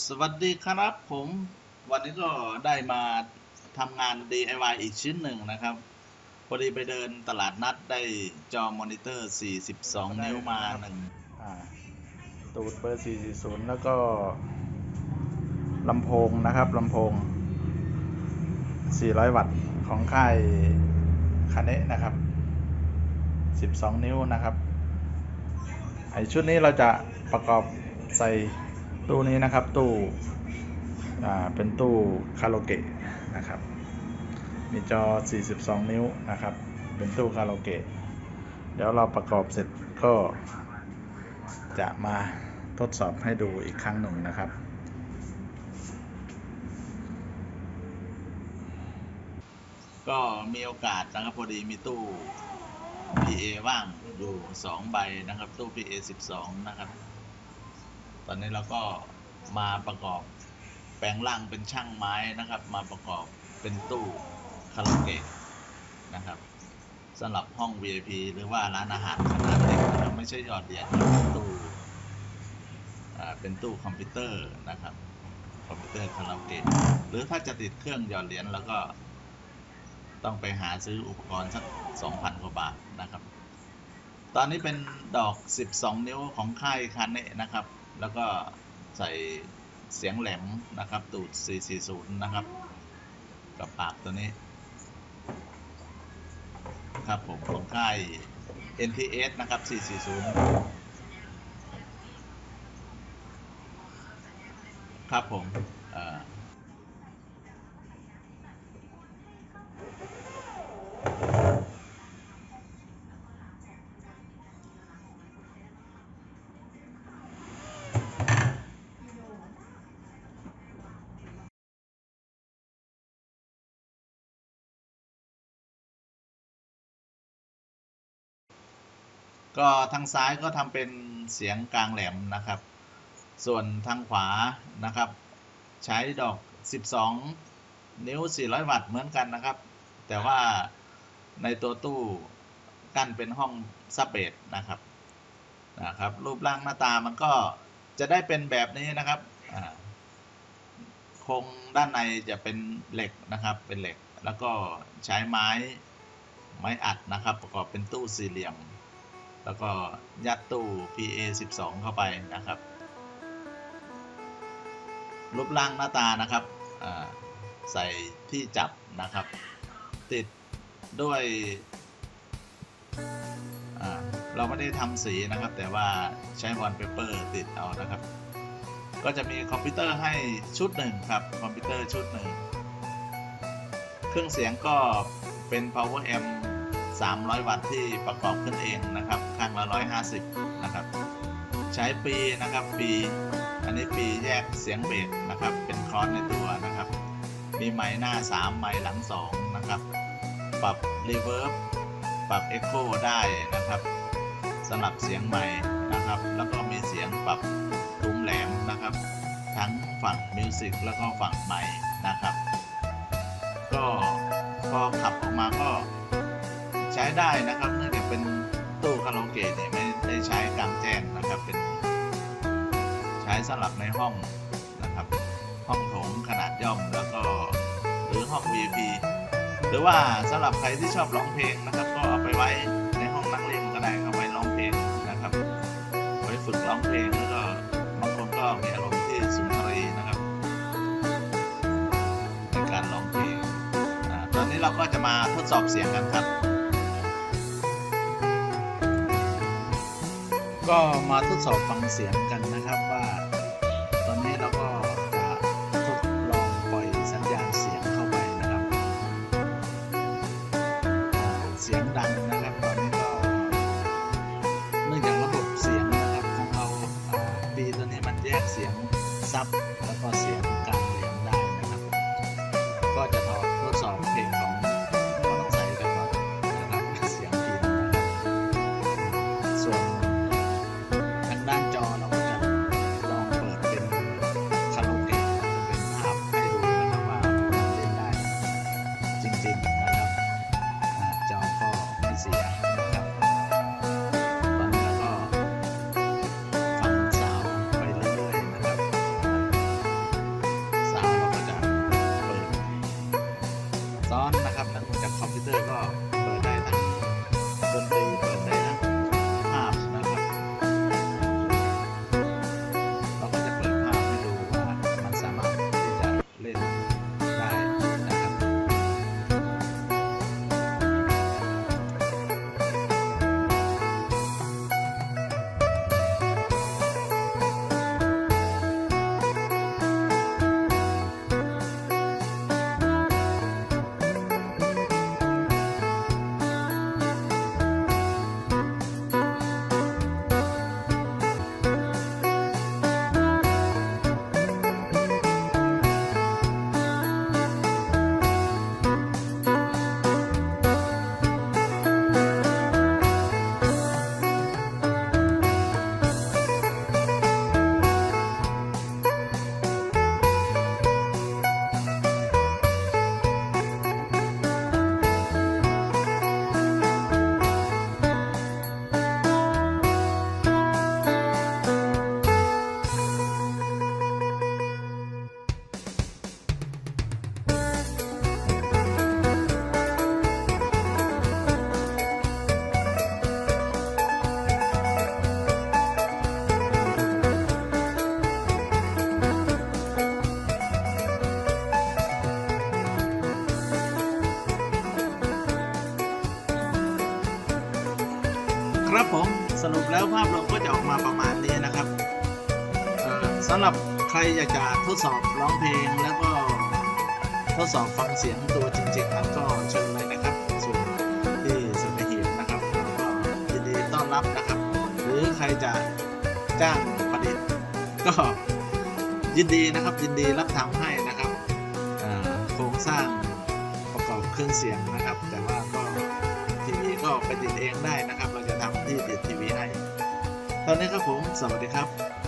สวัสดีครับผมวันนี้ก็ได้มาทำงาน DIY อีกชิ้นหนึ่งนะครับ พอดีไปเดินตลาดนัดได้จอมอนิเตอร์ 42 นิ้วมาหนึ่งอ่าตูดเบอร์ 440 แล้วก็ลำโพงนะครับลำโพง 400 วัตต์ของค่ายคาเนะนะครับ 12 นิ้วนะครับ ไอชุดนี้เราจะประกอบใส่ ตู้นี้นะครับตู้เป็นตู้คาราโอเกะนะครับ มีจอ 42 นิ้วนะครับ เป็นตู้คาราโอเกะ เดี๋ยวเราประกอบเสร็จก็จะมาทดสอบให้ดูอีกครั้งหนึ่งนะครับ ก็มีโอกาสนะครับพอดีมีตู้ PA ว่างอยู่ 2 ใบนะครับ ตู้ PA 12 นะครับ ตอนนี้เราก็มาประกอบแปลงร่างเป็นช่างไม้นะครับ มาประกอบเป็นตู้คาราโอเกะนะครับสำหรับห้อง VIP หรือว่าร้านอาหารขนาดเล็กนะครับไม่ใช่หยอดเหรียญเป็นตู้เป็นตู้คอมพิวเตอร์นะครับคอมพิวเตอร์คาราโอเกะหรือถ้าจะติดเครื่องหยอดเหรียญแล้วก็ต้องไปหาซื้ออุปกรณ์สัก 2,000 กว่าบาทนะครับ ตอนนี้เป็นดอก 12 นิ้วของค่ายคาเนะนะครับ แล้วก็ใส่เสียงแหลมนะครับ ตูด 440 นะครับ กับปากตัวนี้ ครับผมของค่าย NTS นะครับ 440 ครับผมอ่า ก็ทางซ้ายก็ทำเป็นเสียงกลางแหลมนะครับ ส่วนทางขวานะครับ ใช้ดอก 12 นิ้ว 400 วัตต์เหมือนกันนะครับ แต่ว่าในตัวตู้กั้นเป็นห้องซับเบสนะครับนะครับ รูปร่างหน้าตามันก็จะได้เป็นแบบนี้นะครับโครงด้านในจะเป็นเหล็กนะครับ เป็นเหล็ก แล้วก็ใช้ไม้ไม้อัดนะครับ ประกอบเป็นตู้สี่เหลี่ยม แล้วก็ยัดตู้ PA 12 เข้าไปนะครับ รูปร่างหน้าตานะครับใส่ที่จับนะครับ ติดด้วยเราไม่ได้ทำสีนะครับ แต่ว่าใช้วอลเปเปอร์ติดเอานะครับ ก็จะมีคอมพิวเตอร์ให้ชุดหนึ่งครับ คอมพิวเตอร์ชุดหนึ่ง เครื่องเสียงก็เป็น power amp 300 วัตต์ที่ประกอบขึ้นเองนะครับข้างละ 150 นะครับ ใช้ปีนะครับปี อันนี้ปีแยกเสียงเบสนะครับ เป็นคลอสในตัวนะครับ มีไมค์หน้า 3 ไมค์หลัง 2 นะครับ ปรับรีเวิร์บปรับเอ็กโคได้นะครับสำหรับเสียงไมค์นะครับ แล้วก็มีเสียงปรับทุ้มแหลมนะครับ ทั้งฝั่งมิวสิกแล้วก็ฝั่งไมค์นะครับ ก็พอขับออกมาก็ ใช้ได้นะครับเนื่องจากเป็นตู้คาราโอเกะเนี่ยไม่ได้ใช้กลางแจ้งนะครับเป็น ใช้สำหรับในห้องนะครับ ห้องโถงขนาดย่อมแล้วก็หรือห้อง VIP หรือว่าสำหรับใครที่ชอบร้องเพลงนะครับ ก็เอาไปไว้ในห้องนั่งเล่นก็ได้เอาไว้ร้องเพลงนะครับไว้ฝึกร้องเพลงแล้วก็บางคนก็มีอารมณ์ที่สุนทรีนะครับในการร้องเพลงอตอนนี้เราก็จะมาทดสอบเสียงกันครับ ก็มาทดสอบฟังเสียงกัน ครับผมสรุปแล้วภาพรวมก็จะออกมาประมาณนี้นะครับสำหรับใครอยากจะทดสอบร้องเพลงแล้วก็ทดสอบฟังเสียงตัวจริงๆนั้นก็เชิญเลยนะครับส่วนที่สัตหีบนะครับก็ยินดีต้อนรับนะครับ หรือใครจะจ้างประดิษฐ์ก็ยินดีนะครับยินดีรับทำให้นะครับโครงสร้างประกอบเครื่องเสียงนะครับ แต่ว่าก็ทีวีก็ไปติดเองได้นะครับ เราจะทำที่ติดทีวีให้ตอนนี้ครับผม สวัสดีครับ